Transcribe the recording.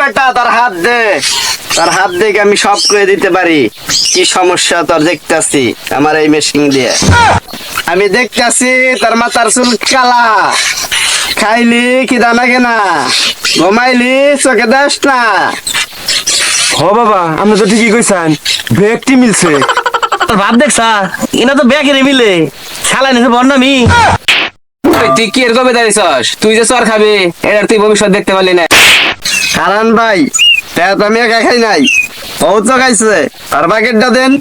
বেটা তার হাত দে। তার হাত দেখে আমি সব করে দিতে পারি। কি সমস্যা তোর দেখতাছি আমার এই মেশিন দিয়ে। আমি দেখতাছি তার মাথার চুল কালা। খাইলি কি দানা কেনা ঘুমাইলি চোখে দাস না। হ বাবা আপনি তো ঠিকই কইছেন। ব্যাগটি মিলছে। তোর ভাব দেখছা? ইনা তো ব্যাগ রে মিলে। শালা নিছে বন্নামি তুই তুই কি এরকম দাঁড়িয়েছস তুই যে চর খাবি এটার তুই ভবিষ্যৎ দেখতে পারলি না। কারণ ভাই তো আমি একা খাই নাই। ও তো খাইছে তার প্যাকেটটা দেন।